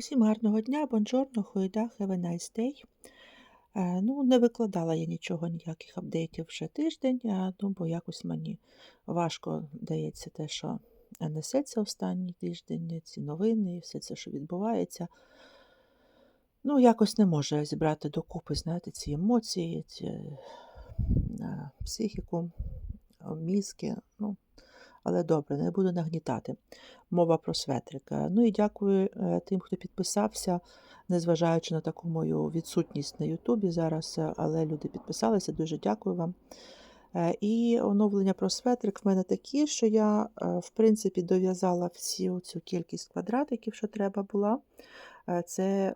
Усім гарного дня, бонжорно, хуїда, have a nice day. Е, Ну, не викладала я нічого, ніяких апдейтів вже тиждень, е, ну, бо якось мені важко дається те, що несеться останній тиждень, ці новини, і все це, що відбувається. Ну, якось не може зібрати докупи, знаєте, ці емоції, ці е, психіку, мізки. Ну, але добре, не буду нагнітати. Мова про светрик. Е, Ну і дякую е, тим, хто підписався, незважаючи на таку мою відсутність на Ютубі зараз, е, але люди підписалися, дуже дякую вам. І оновлення про светрик в мене такі, що я, в принципі, дов'язала всю цю кількість квадратиків, що треба була. Це,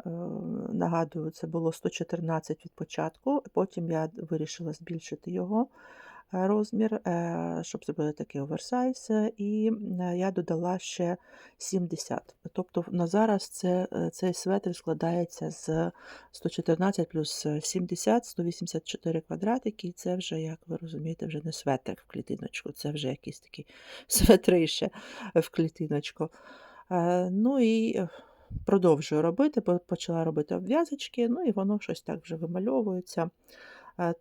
нагадую, це було 114 від початку, потім я вирішила збільшити його розмір, е, щоб зробити такий оверсайз, е, і е, я додала ще 70. Тобто на зараз це, е, цей светр складається з 114 плюс е, 70, 184 квадратики, і це вже, як ви розумієте, вже не светр в клітиночку, це вже якийсь такий светрище в клітиночку. Е, Ну і е, продовжую робити, почала робити обв'язочки, ну і воно щось так вже вимальовується, Е,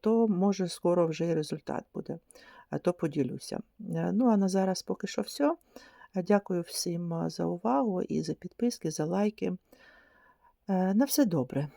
то може скоро вже і результат буде, Е, то поділюся. Е, Ну а на зараз поки що все. Дякую всім е, за увагу і за підписки, за лайки. Е, На все добре.